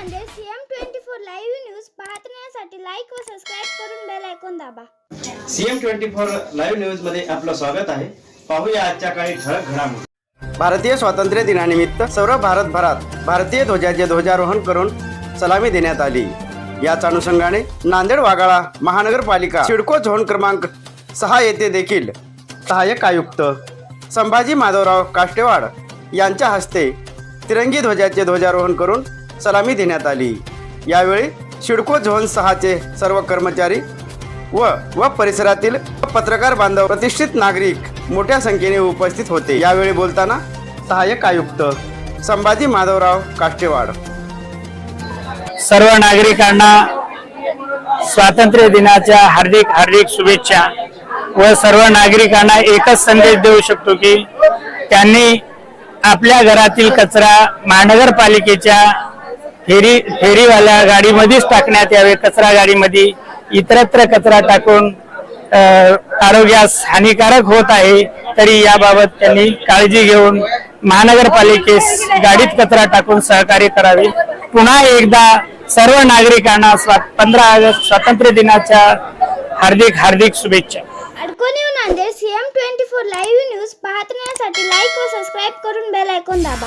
CM twenty four live news पाहण्यासाठी like व subscribe करून बेल ऐकून दाबा. सीएम ट्वेंटी फोर लाईव्ह न्यूजमध्ये आपलं स्वागत आहे. पाहूया आजच्या काही ठळक घडामोडी. भारतीय स्वातंत्र्य दिनानिमित्त सर्व भारतभरात भारतीय ध्वजाचे ध्वजारोहण करून सलामी देण्यात आली. याच अनुषंगाने नांदेड वाघाळा महानगरपालिका सिडको झोन क्रमांक सहा येथे देखील सहाय्यक आयुक्त संभाजी माधवराव काष्टेवाड यांच्या हस्ते तिरंगी ध्वजाचे ध्वजारोहण करून सलामी देण्यात आली. यावेळी सिडको झोन सहाचे सर्व कर्मचारी व व परिसरातील पत्रकार बांधव प्रतिष्ठित नागरिक मोठ्या संख्येने उपस्थित होते. यावेळी बोलताना सहाय्यक आयुक्त संभाजी माधवराव काष्टेवाड. सर्व नागरिकांना स्वातंत्र्य दिनाच्या हार्दिक हार्दिक शुभेच्छा व सर्व नागरिकांना एकच संदेश देऊ शकतो की त्यांनी आपल्या घरातील कचरा महानगरपालिकेच्या फेरी फेरीवाल्या गाडीमध्येच टाकण्यात यावे कचरा गाडीमध्ये इतरत्र कचरा टाकून आरोग्यास हानिकारक होत आहे तरी याबाबत त्यांनी काळजी घेऊन महानगरपालिकेस गाडीत कचरा टाकून सहकार्य करावे. पुन्हा एकदा सर्व नागरिकांना पंधरा ऑगस्ट स्वातंत्र्य दिनाच्या हार्दिक हार्दिक शुभेच्छा. Nanded CM twenty four live news पाहण्यासाठी लाईक व सबस्क्राईब करून बेल ऐकून दाबा.